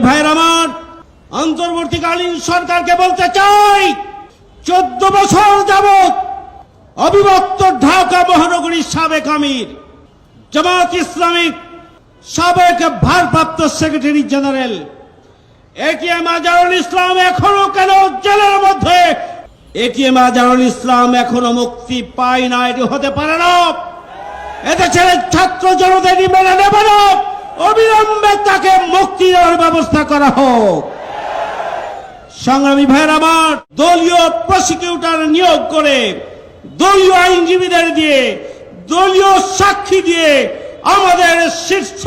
ভাইয়ের আমার অন্তর্বর্তীকালীন সরকারকে বলতে চাই, চোদ্দ বছর যাবৎ অবিভক্ত ঢাকা মহানগরীর সাবেক আমির, জামাত ইসলামিক সাবেক ভারপ্রাপ্ত secretary general ATM Azharul Islam এখনও কেন জেলের মধ্যে? এটিএম আজারুল ইসলাম এখনও মুক্তি পায় না এটি হতে পারে না। এদেশের ছাত্র জনতাটি মেনে নেবে না। অবিলম্বে তাকে মুক্তি দেওয়ার ব্যবস্থা করা হোক। সংগ্রামী ভাইয়ের আমার, দলীয় প্রসিকিউটর নিয়োগ করে, দলীয় আইনজীবীদের দিয়ে, দলীয় সাক্ষী দিয়ে আমাদের শীর্ষ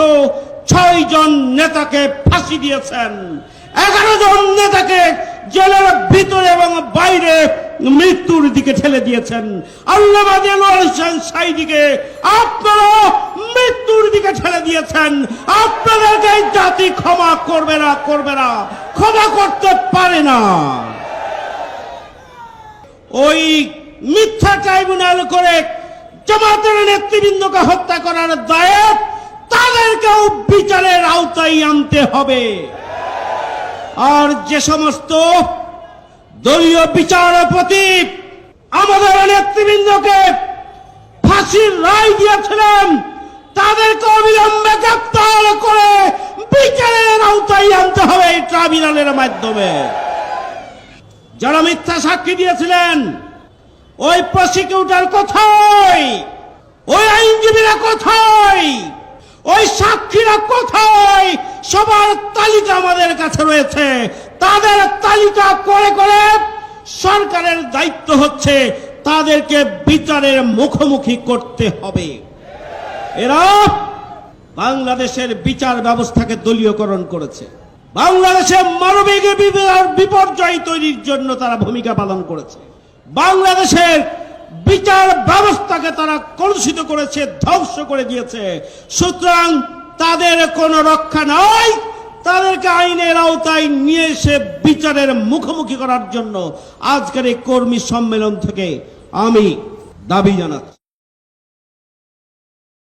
ছয় জন নেতাকে ফাঁসি দিয়েছেন। এগারো জন নেতাকে জেলের ভিতরে এবং বাইরে মৃত্যুর দিকে ঠেলে দিয়েছেন। আল্লাহ সাইদিকে আপনারা দিকে ঠেলে দিয়েছেন। আপনাদেরকে এই জাতি ক্ষমা করবে না করবে না, ক্ষমা করতে পারে না। ওই মিথ্যা ট্রাইব্যুনাল করে জামাতের নেতৃবৃন্দকে হত্যা করার দায়ে তাদেরকেও বিচারের আওতায় আনতে হবে। আর যে সমস্ত দলীয় বিচারপতি আমাদের নেতৃবৃন্দকে ফাঁসির রায় দিয়েছিলেন তাদেরকে অবিলম্বে গ্রেপ্তার করে বিচারের আওতায় আনতে হবে এই ট্রাইব্যুনালের মাধ্যমে। যারা মিথ্যা সাক্ষী দিয়েছিলেন, ওই প্রসিকিউটর কোথায়? ওই আইনজীবীরা কোথায়? ওই সাক্ষীরা কোথায়? সবার তালিকা আমাদের কাছে রয়েছে। তাদের তালিকা করে করে সরকারের দায়িত্ব হচ্ছে তাদেরকে বিচারের মুখোমুখি করতে হবে। এরা বাংলাদেশের বিচার ব্যবস্থাকে দলীয়করণ করেছে। বাংলাদেশে মানবিক বিপর্যয় তৈরির জন্য তারা ভূমিকা পালন করেছে। বাংলাদেশের বিচার ব্যবস্থাকে তারা কলুষিত করেছে, ধ্বংস করে দিয়েছে। সুতরাং তাদের কোনো রক্ষা নাই। তাদেরকে আইনের আওতায় নিয়ে এসে বিচারের মুখোমুখি করার জন্য আজকের এই কর্মী সম্মেলন থেকে আমি দাবি জানাচ্ছি।